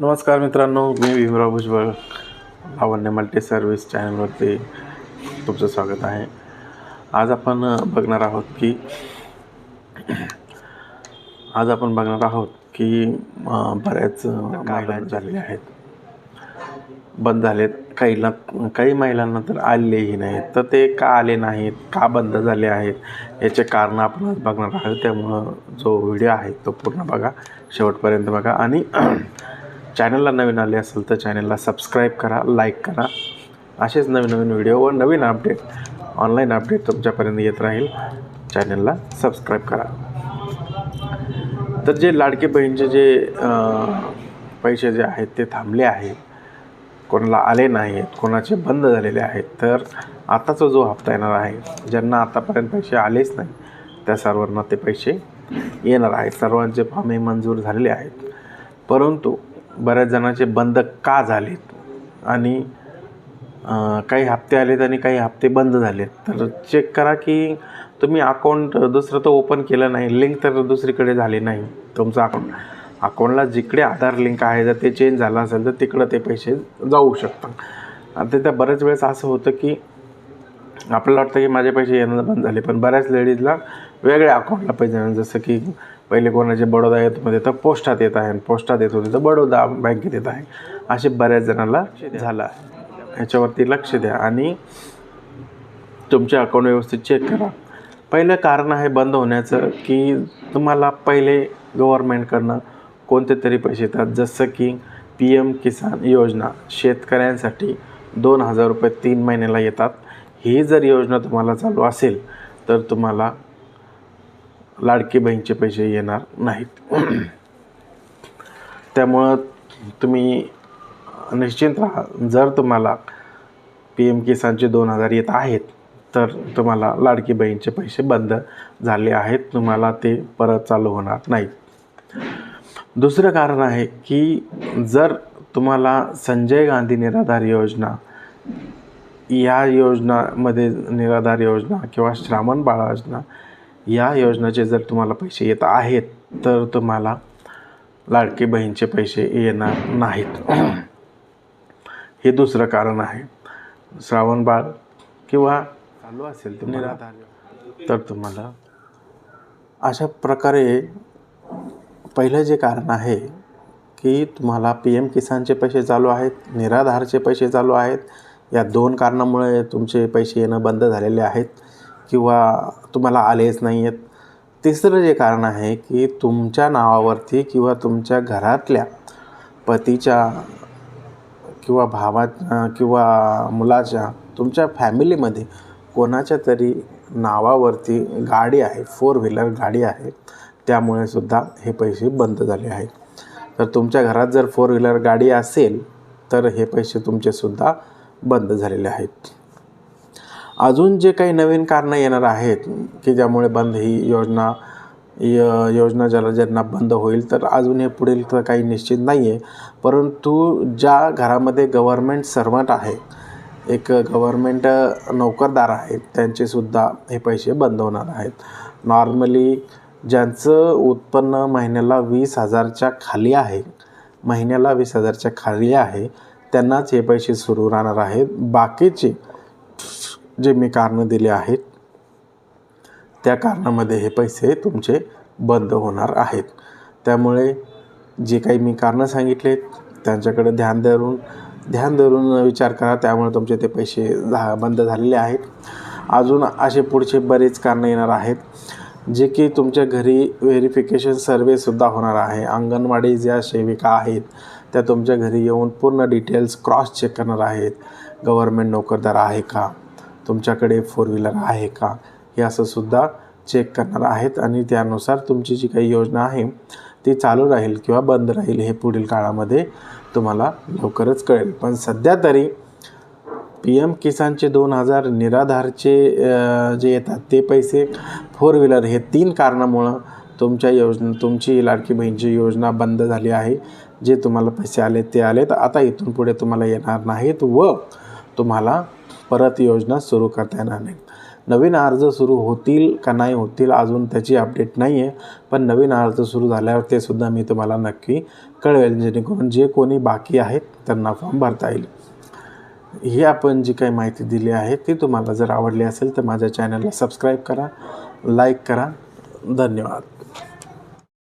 नमस्कार मित्रांनो मी भीमराव भुजबळ लावण्य मल्टी सर्व्हिस चॅनलवरती तुमचं स्वागत आहे. आज आपण बघणार आहोत की आज आपण बघणार आहोत की बऱ्याच महिला झालेल्या आहेत. बंद झालेत. काहीला काही महिलांना तर आलेही नाहीत. तर ते का आले नाहीत? का बंद झाले आहेत? याचे कारण आपण आज बघणार आहोत. त्यामुळं जो व्हिडिओ आहे तो पूर्ण बघा. शेवटपर्यंत बघा. आणि चॅनलला नवीन आले असेल तर चॅनलला सबस्क्राईब करा लाईक करा. असेच नवीन नवीन व्हिडिओ व नवीन अपडेट ऑनलाईन अपडेट तुमच्यापर्यंत येत राहील. चॅनलला सबस्क्राईब करा. तर जे लाडके बहीणचे जे पैसे जे आहेत ते थांबले आहेत कोणाला आले नाहीत कोणाचे बंद झालेले आहेत तर आताचा जो हप्ता येणार आहे ज्यांना आतापर्यंत पैसे आलेच नाही त्या सर्वांना ते पैसे येणार आहेत. सर्वांचे फॉर्मही मंजूर झालेले आहेत. परंतु बऱ्याच जणांचे बंद का झालेत? आणि काही हप्ते आलेत आणि काही हप्ते बंद झालेत. तर चेक करा की तुम्ही अकाउंट दुसरं तर ओपन केलं नाही लिंक तर दुसरीकडे झाली नाही. तुमचं अकाऊंट अकाउंटला जिकडे आधार लिंक आहे जर ते चेंज झालं असेल तर तिकडं ते पैसे जाऊ शकतात. आता त्या बऱ्याच वेळेस असं होतं की आपल्याला वाटतं की माझे पैसे येणं बंद झाले पण बऱ्याच लेडीजला वेगळ्या अकाउंटला पैसे जसं की पहिले कोणाचे बडोदा येत होते तर पोस्टात येत आहे आणि पोस्टात येत होते तर बडोदा बँकेत येत आहे. असे बऱ्याच जणांना झालं आहे. ह्याच्यावरती लक्ष द्या आणि तुमचे अकाउंट व्यवस्थित चेक करा. पहिलं कारण आहे बंद होण्याचं की तुम्हाला पहिले गव्हर्मेंटकडनं कोणते तरी पैसे येतात. जसं की पी एम किसान योजना शेतकऱ्यांसाठी दोन हजार रुपये तीन महिन्याला येतात. ही जर योजना तुम्हाला चालू असेल तर तुम्हाला लाडकी बहीणचे पैसे येणार नाहीत. त्यामुळं तुम्ही निश्चिंत राहा. जर तुम्हाला पी एम किसानचे दोन हजार येत आहेत तर तुम्हाला लाडकी बहीणचे पैसे बंद झाले आहेत. तुम्हाला ते परत चालू होणार नाहीत. दुसरं कारण आहे की जर तुम्हाला संजय गांधी निराधार योजना या योजनामध्ये निराधार योजना किंवा श्रावण बाळ योजना या योजनेचे जर तुम्हाला पैसे येत आहेत तर तुम्हाला लाडकी बहीणचे पैसे येणार नाहीत. हे दुसरं कारण आहे. श्रावण बाळ किंवा चालू असेल तर निराधार. तर तुम्हाला अशा प्रकारे पहिलं जे कारण आहे की तुम्हाला पी एम किसानचे पैसे चालू आहेत निराधारचे पैसे चालू आहेत. या दोन कारणामुळे तुमचे पैसे येणं बंद झालेले आहेत. किंवा तुम्हाला आलेच नाही आहेत तिसरं जे कारण आहे की तुमच्या नावावरती किंवा तुमच्या घरातल्या पतीच्या किंवा भावा किंवा मुलाच्या तुमच्या फॅमिलीमध्ये कोणाच्या तरी नावावरती गाडी आहे फोर व्हीलर गाडी आहे त्यामुळे सुद्धा हे पैसे बंद झाले आहेत. तर तुमच्या घरात जर फोर व्हीलर गाडी असेल तर हे पैसे तुमचेसुद्धा बंद झालेले आहेत. अजून जे काही नवीन कारणं येणार आहेत की ज्यामुळे बंद ही योजना य योजना ज्याला ज्यांना बंद होईल तर अजून हे पुढील तर काही निश्चित नाही आहे परंतु ज्या घरामध्ये गव्हर्मेंट सर्वंट आहे एक गव्हर्मेंट नोकरदार आहेत त्यांचेसुद्धा हे पैसे बंद होणार आहेत. नॉर्मली ज्यांचं उत्पन्न महिन्याला वीस हजारच्या खाली आहे महिन्याला वीस हजारच्या खाली आहे त्यांनाच हे पैसे सुरू राहणार आहेत. बाकीचे जे मी कारणं दिले आहेत त्या कारणामध्ये हे पैसे तुमचे बंद होणार आहेत. त्यामुळे जे काही मी कारणं सांगितलेत त्यांच्याकडे ध्यान धरून ध्यान धरून विचार करा. त्यामुळे तुमचे ते पैसे झा बंद झालेले आहेत. अजून असे पुढचे बरेच कारणं येणार आहेत जे की तुमच्या घरी व्हेरिफिकेशन सर्वेसुद्धा होणार आहे. अंगणवाडी ज्या सेविका आहेत त्या तुमच्या घरी येऊन पूर्ण डिटेल्स क्रॉस चेक करणार आहेत. गव्हर्मेंट नोकरदार आहे का? तुमच्याकडे फोर व्हीलर आहे का? हे असं सुद्धा चेक करणार आहेत आणि त्यानुसार तुमची जी काही योजना आहे ती चालू राहील किंवा बंद राहील हे पुढील काळामध्ये तुम्हाला लवकरच कळेल. पण सध्या तरी पी एम किसानचे दोन हजार निराधारचे जे येतात ते पैसे फोर व्हीलर हे तीन कारणामुळं तुमच्या योजना तुमची लाडकी बहीणची योजना बंद झाली आहे. जे तुम्हाला पैसे आले ते आले तर आता इथून पुढे तुम्हाला येणार नाहीत व तुम्हाला परत योजना सुरू करता येणार नाही नवीन अर्ज सुरू होतील का नाही होतील अजून त्याची अपडेट नाही आहे पण नवीन अर्ज सुरू झाल्यावर ते सुद्धा मी तुम्हाला नक्की कळवेल. जेणेकरून जे कोणी बाकी आहेत त्यांना फॉर्म भरता येईल. ही आपण जी काही माहिती दिली आहे ती तुम्हाला जर आवडली असेल तर माझ्या चॅनलला सबस्क्राईब करा लाईक करा. धन्यवाद.